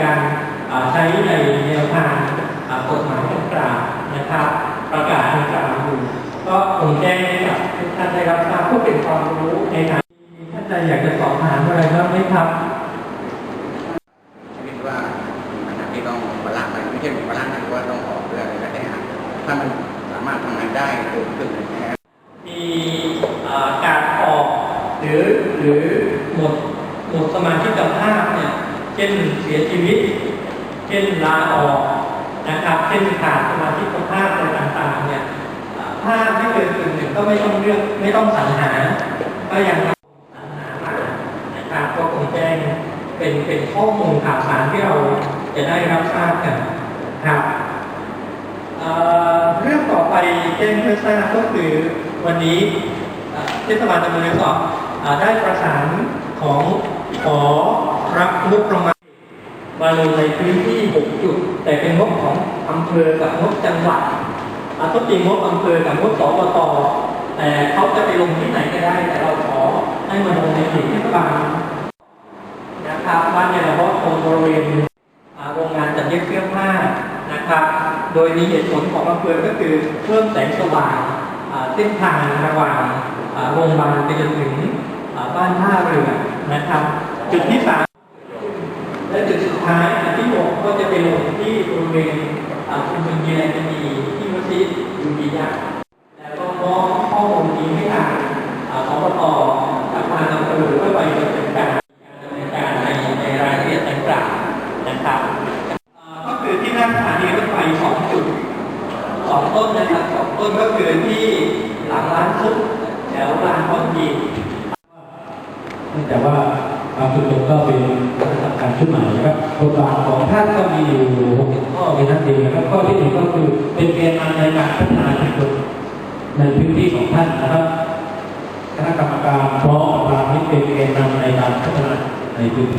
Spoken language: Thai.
การอ่าใช้ในแนวทางอ่ากฎหมายต่างๆนะครับ ประกาศในกลางอยู่ก็คงแจ้งให้กับทุกท่านได้รับทราบเพื่อเป็นความรู้ในทางท่านใดอยากจะสอบถามอะไรบ้างไหมครับคิดว่าขณะที่ต้องบาลานซ์มันไม่ใช่มีบาลานซ์นะว่าต้องออกเพื่ออะไรก็ได้ถ้ามันสามารถทำงานได้เกิดขึ้นอย่างนี้ยมีเอ่อการออกหรือหรือหมดหมดสมาชิกภาพ เช่นเสียชีวิต เช่นลาออกนะครับเช่นขาดสมาชิกภาพอะไรต่างๆเนี่ยถ้าไม่เกินกึ่งหนึ่งก็ไม่ต้องเลือกไม่ต้องสรรหา ก็ยังสรรหามานะครับก็คงแจ้งเป็นเป็นข้อมูลข่าวสารที่เราจะได้รับทราบกันครับเเรื่องต่อไปแจ้งเพื่อทราบก็คือวันนี้เทศบาลตำบลในสอบเอ่อได้ประสานของ ขอรับงบประมาณมาลงในพื้นที่ 6 จุด แต่เป็นงบของอำเภอกับงบจังหวัดอาต้นจริงงบอำเภอกับงบสปตแต่เขาจะไปลงที่ไหนก็ได้ แต่เราขอให้มาลงในเขตเทศบาลนะครับบ้านในระบบตรงบริเวณอาโรงงานจัดเย็บเสื้อผ้านะครับ โดยมีเหตุผลของอำเภอก็คือเพิ่มแสงสว่างเส้นทางระหว่างโรงพยาบาลไปจนถึงบ้านท่าเรือ นะครับ จุดที่สามและจุดสุดท้ายที่หกก็จะไปลงที่บริเวณอาชุมชนยีแลนด์ดีที่มัสยิดยูบียะแล้วก็มอบข้อมูลนี้ให้ทางอ่าอบตกับทางอำเภอเพื่อไปดำเนินการดำเนินการในในรายละเอียดต่างๆนะครับก็คือที่หน้าสถานีรถไฟสองจุดสองต้นนะครับสองต้นก็คือที่หลังร้านซุปแถวลานคอนกรี นื่องจากว่าบางชุมชนก็เป็นรัฐบารชุดใหม่นะครับบทบาทของท่านก็มีอยู่หกข้อในนั่นเองนะครับข้อที่หนึ่งก็คือเป็นแกนนำในการพัฒนาชุมชนในพื้นที่ของท่านนะครับคณะกรรมการพร้อมกับเราที่เป็นแกนนำในการพัฒนาในพื้นที่